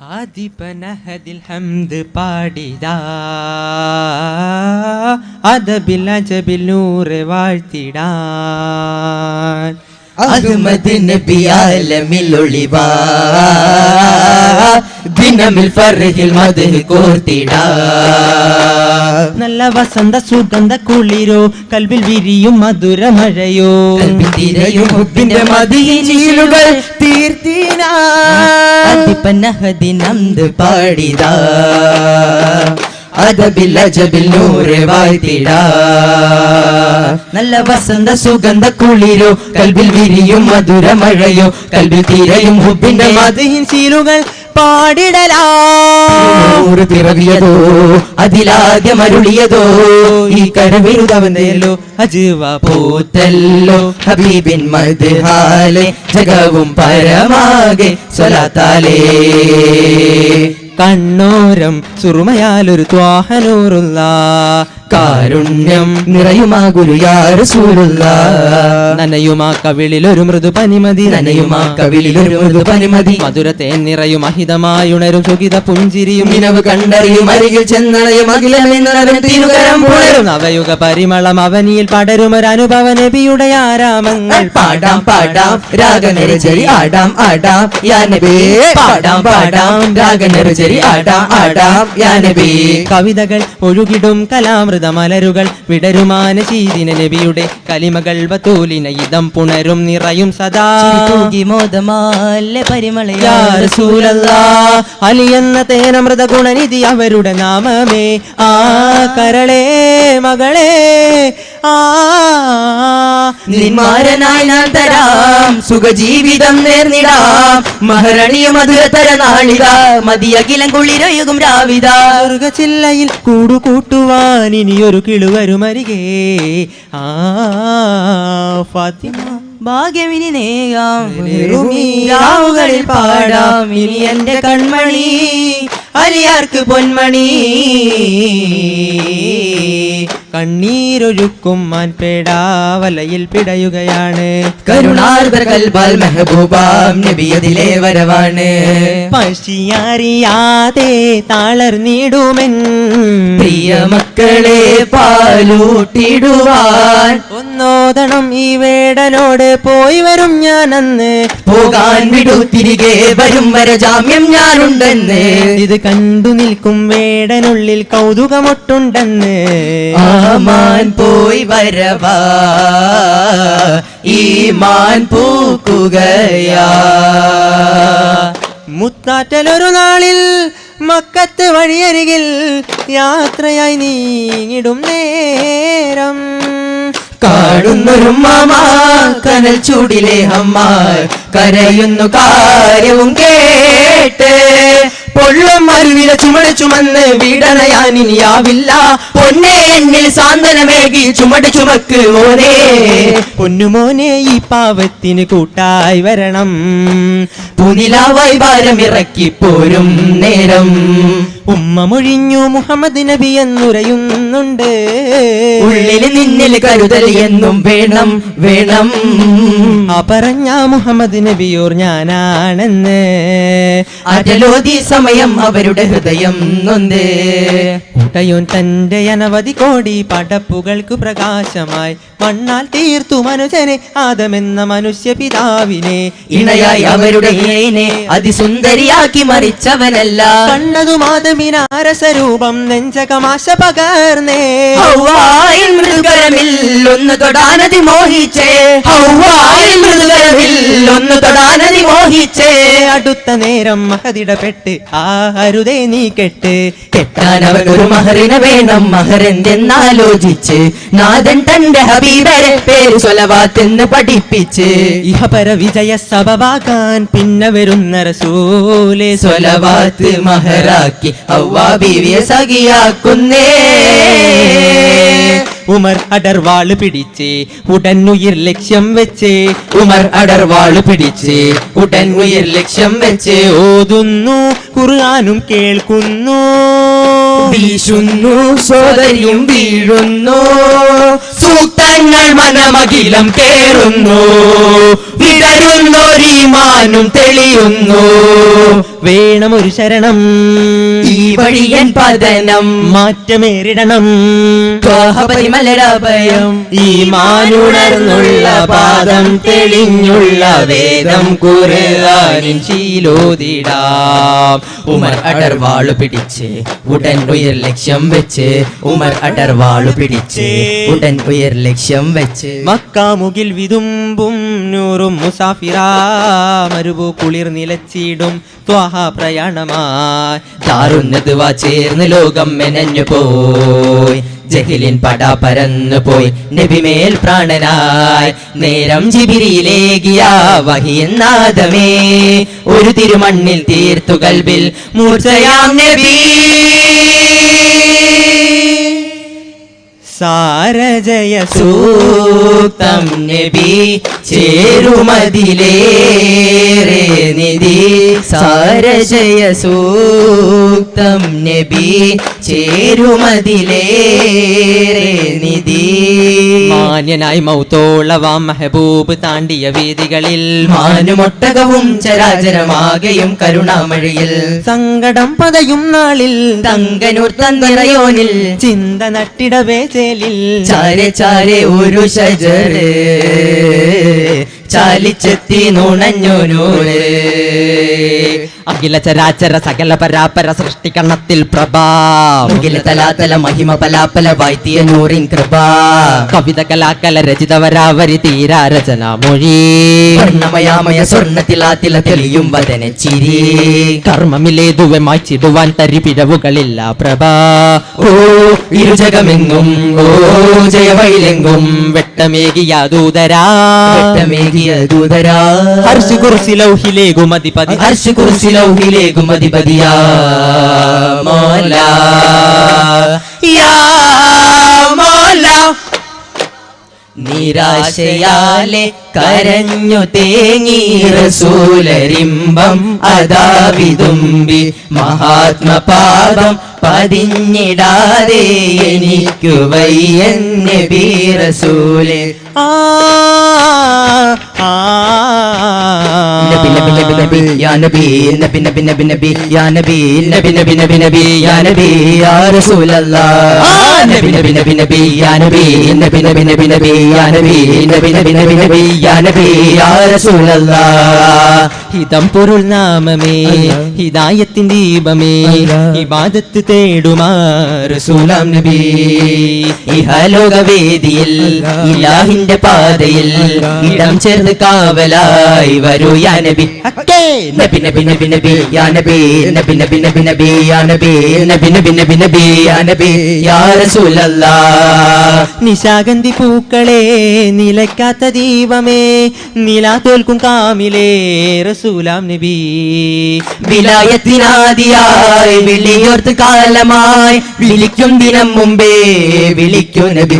ആദിപനഹദിൽ ഹംദ് പാടിടാ അതബിൽ അജബിൽ നൂറ് വാഴ്ത്തിടാൻ അഹ്മദ് നബി ആലമിൽ ഒളിവാ. നല്ല വസന്ത സുഗന്ധ കുളിരോ കൽവിൽ വിരിയും മധുര മഴയോ. തിരയും ഹുബിന്റെ മതിയിലുകൾ തീർത്തിനാ. പാടിത. അതബിൽ അജബിൽ നൂറ് വാഴ്ത്തിടാ നല്ല വസന്ത സുഗന്ധ കുളിരോ കൽബിൽ വിരിയും മധുര മഴയോ കൽബിൽ തിരയും ഹുബിന്റെ മതിഹിൻ സീലുകൾ പാടിടലാ. പിറവിയതോ അതിലാദ്യം അരുളിയതോ ഈ കരവിരുതവന്തേലോ അജീവ പോത്തല്ലോ. ഹബീബിൻ മദ്ഹാലെ ജഗവും പരമാകെ സ്വലാത്താലേ. കണ്ണോരം സുറുമയാലൊരു ത്വാഹനൂറുള്ള കാരുണ്യം നിറയുമാ ഗുരുയാ റസൂലുള്ള നനയുമാ കവിളിലൊരു മൃദു പനിമതി. നനയുമാ കവിളിലൊരു മൃദു പനിമതി. മധുരത്തെ നിറയും അഹിതമായുണരും സുഖിത പുഞ്ചിരിയും. നിലവ് കണ്ടറിയും അരികിൽ ചെന്നണയും പുണരും. നവയുഗ പരിമളം അവനിയിൽ അനുഭവ നബിയുടെ ആരാമങ്ങൾ. പാടാം പാടാം രാഗനരചരി ആടാം ആടാം യാനബേ. പാടാം പാടാം രാഗനരചരി ആടാം ആടാം യാനബേ. കവിതകൾ ഒഴുകിടും കലാമൃത മലരുകൾ വിടരുമാന ശീതിന നബിയുടെ കലിമകൾ വത്തൂലിന ഇതം പുണരും നിറയും സദാ. മോദമാല പരിമളയാ റസൂലല്ലാ, അലി എന്ന തേനമൃത ഗുണനിധി അവരുടെ നാമമേ. ആ കരളേ മകളെ ആ നിന്മാരനായി ഞാൻ തരാം. സുഖജീവിതം നേർന്നിടാം. മഹരണിയ മധുരതര നാളിക. മതിയകിലം കുളിരൊഴുകും രാവിത. സ്വർഗചില്ലയിൽ കൂടു കൂട്ടുവാൻ ഇനിയൊരു കിളുവരുമരികേ ആ ഫാത്തിമ. ഭാഗ്യമിനി നേയാം രാവുകളിൽ പാടാം. ഇനി എന്റെ കൺമണി. അലിയാർക്ക് പൊന്മണി. കണ്ണീരൊഴുക്കും മാൻപേടാവലയിൽ പിടയുകയാണ്. കരുണാർദ്ര കൽബാൽ മെഹബൂബാം നബിയതിലെ വരവാണ്. പശിയറിയാതെ തളർന്നിടുമെൻ. പ്രിയ മക്കളെ പാലൂട്ടിടുവാൻ ഒന്നോതണം ഈ വേടനോട് പോയി വരും ഞാൻ അന്ന് പോകാൻ വിടു തിരികെ വരും വരെ ജാമ്യം ഞാനുണ്ടെന്ന്. ഇത് കണ്ടു നിൽക്കും വേടനുള്ളിൽ കൗതുകമൊട്ടുണ്ടെന്ന്. ആമാൻ പോയി വരവാ ഈ മാൻ പൂക്കുകയാ. മുത്താറ്റലൊരു നാളിൽ മക്കത്ത് വഴിയരികിൽ യാത്രയായി നീങ്ങിടും നേരം. കാണുന്നൊരു മാമ കനൽ ചൂടിലെ അമ്മ കരയുന്നു കാര്യവും കേട്ട്. പൊള്ളം അരുവില ചുമട് ചുമന്ന് വീടണയാനിനിയാവില്ല പൊന്നെ എന്നിൽ സാന്ത്വനമേകി ചുമട് ചുമക്ക് മോനെ. പൊന്നുമോനെ ഈ പാവത്തിന് കൂട്ടായി വരണം. പുനിലാവായി ഭാരമിറക്കി പോരും നേരം. ഉമ്മ മൊഴിഞ്ഞു മുഹമ്മദ് നബി എന്നുരയുന്നുണ്ട്. ഉള്ളിൽ നിന്നിൽ കരുതൽ എന്നും വേണം വേണം. ആ പറഞ്ഞ മുഹമ്മദ് നബിയോർ ഞാനാണെന്ന്. അജലോതി സമയം അവരുടെ ഹൃദയം നൊന്ത്. ഉടയോൻ തന്റെ അനവധി കോടി പടപ്പുകൾക്ക് പ്രകാശമായി മണ്ണാൽ തീർത്തു മനുജനെ ആദമെന്ന മനുഷ്യ പിതാവിനെ ഇണയായി അവരുടെ ഇണയിനെ അതിസുന്ദരിയാക്കി മറിച്ചവനല്ല. കണ്ണതു മാതമിനാരസരൂപം നെഞ്ചകമാശ പകർന്നേ. മൃദുകരമിൽ ഒന്ന് തൊടാനതി മോഹിച്ചേ. ഹൗവായിൽ മൃദുകരമിൽ ഒന്ന് തൊടാനതി മോഹിച്ചേ. അടുത്ത നേരം മഹതിടപെട്ട് ആ അരുതേ നീ കെട്ട്. കെട്ടാൻ അവൻ ഒരു മഹറിനെ വേണം മഹരൻ എന്നാലോചിച്ച് നാദൻ തന്റെ ഹബീബരെ പേര് സ്വലവാത്തെന്ന് പഠിപ്പിച്ച് ഇഹപര വിജയ സഭവാകാൻ പിന്നെ വരുന്ന റസൂലെ സ്വലവാത്ത് മഹറാക്കി അവ്വാ ബീവിയെ സഖിയാക്കുന്നേ. ഉമർ അടർവാൾ പിടിച്ച് ഉടൻ ഉയർ ലക്ഷ്യം വെച്ച് ഉമർ അടർവാൾ പിടിച്ച് ഉടൻ ഉയർ ലക്ഷ്യം വെച്ച് ഓതുന്നു ഖുർആാനും കേൾക്കുന്നു. വീശുന്നു സോദരിയും വീഴുന്നു. സൂക്തങ്ങൾ മനമകിലം കേറുന്നു വിടരുന്നൊരീമാനും തെളിയുന്നു. ഒരു ശരണം. ഈ വഴിയൻ പതനം. മാറ്റമേറിടണം. പരിമലരഭയം ഈ മാനുണർന്നുള്ള പാദം തെളിഞ്ഞുള്ള വേദം കുറുകാനിൻ ശീലോതിടാം. ഉമർ അടർവാളു പിടിച്ച് ഉടൻ ഉയർ ലക്ഷ്യം വെച്ച് ഉമർ അടർവാളു പിടിച്ച് ഉടൻ ഉയർ ലക്ഷ്യം വെച്ച് മക്കാമുകിൽ വിതുമ്പും നൂറും മുസാഫിറ മരുഭൂ കുളിർ നിലച്ചിടും ത്വാഹ പ്രയാണമായി. താറുന്നത് വാ ചേർന്ന് ലോകം മെനഞ്ഞു പോയി. ജഹിലിൻ പട പരന്നു പോയി. നബിമേൽ പ്രാണനായി. നേരം ജിബിരിയിലേകിയ വഹിയന്നാദമേ ഒരു തിരുമണ്ണിൽ തീർത്തു കൽബിൽ മൂർച്ചയാം നബി. സാരജയ സൂക്തം നബി ചേരുമതിലേറെ നിധി. സാരജയ സൂക്തം നബി ചേരുമതിലേറെ നിധി. മാന്യനായി മൗത്തോളവാം മെഹബൂബ് താണ്ടിയ വേദികളിൽ മാനുമൊട്ടകവും ചരാചരമാകെയും കരുണാമഴയിൽ. സങ്കടം പതയും നാളിൽ. തങ്കനൂർ തന്നിറയോനിൽ ചിന്ത നട്ടിടവേ ചേലിൽ. ചാരെ ചാരെ ഒരു ചാലിച്ചെത്തി നുണഞ്ഞു നൂറ് അഖില ചരാചര സകല പരാപര സൃഷ്ടിക്കണത്തിൽ പ്രഭാ. മുകില തലാതല മഹിമ പലാപല വായ്ത്തിയ നൂറിൻ കൃപ. കവിത കലാകല രചിത വരാവരി തീരാ രചന മൊഴി. വർണമയാമയ സ്വർണത്തിലാത്തില തെളിയും വദന ചിരി. കർമ്മമിലേതുവെ മായ്ച്ചിടുവാൻ തരി പിഴവുകളില്ല പ്രഭാ. ഓ ഇരുജകമെങ്ങും ഓ ജയവൈലെങ്കും. വെട്ടമേകിയ ദൂതരാ. വെട്ടമേകിയ ദൂതരാ. ഹർഷി കുറിശി ലൗഹിലേകുമതിപതി കുറിച്ച് ലൗഹിലേക്കും അധിപതിയാ മോല. യാ മോല. നിരാശയാലെ കരഞ്ഞു തേങ്ങി റസൂലരിമ്പം അതാ വിതുമ്പി. മഹാത്മപാദം പതിഞ്ഞിടാതെ എനിക്കു വയ്യെന്നെ ബീറസൂലെ ആ ആ നബി നബി നബി നബി യാ നബി നബി നബി നബി നബി യാ നബി നബി നബി നബി നബി യാ നബി യാ റസൂലല്ലാഹ് നബി നബി നബി നബി യാ നബി നബി നബി നബി നബി യാ നബി നബി നബി നബി നബി യാ നബി യാ റസൂലല്ലാഹ് ഹിതം പൊരുൾ നാമമേ ഹിതായത്തിൻ ദീപമേ ഇബാദത്ത് തേടുമാ റസൂലാം നബി ഇഹലോകവേദിയിൽ ഇലാഹിന്റെ പാതയിൽ ഇടം ചേർന്ന് കാവലായി വരൂ യാ നബി നബി നബി നബി നബി യാ നബി നബി നബി നബി നബി യാ നബി നബി നബി നബി നബി യാ നബി യാ റസൂലല്ലാഹ് നിശാഗന്ധി പൂക്കളെ നിലക്കാത്ത ദീപമേ നിലാ തോൽക്കും കാമിലേ റസൂലാം നബി വിലായത്തിനാദിയായി വിളിയോർത്ത് കാലമായി വിളിക്കും ദിനം മുമ്പേ വിളിക്കൂ നബി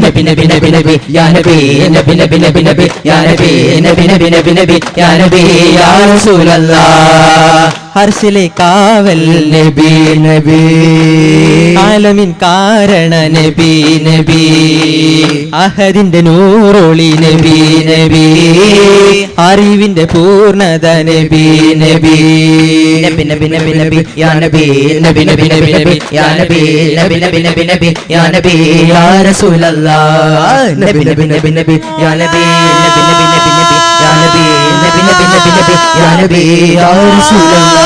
നബി നബി നബി നബി യാ നബി നബി നബി നബി നബി യാ നബി നബി നബി നബി നബി യാ നബി യാ റസൂലല്ലാഹ് ഹർഷിലെ കാവൽ നബി നബി ആലമിൻ കാരണ നബി നബി അഹദിന്റെ നൂറോളി നബി നബി അറിവിന്റെ പൂർണത നബി നബി നബി നബി നബി നബി യാ നബി നബി നബി നബി നബി യാ നബി നബി നബി നബി നബി യാ നബി യാ റസൂലല്ലാഹ് നബി നബി നബി നബി യാ നബി നബി നബി നബി നബി യാ നബി നബി നബി നബി നബി യാ നബി യാ റസൂലല്ലാഹ്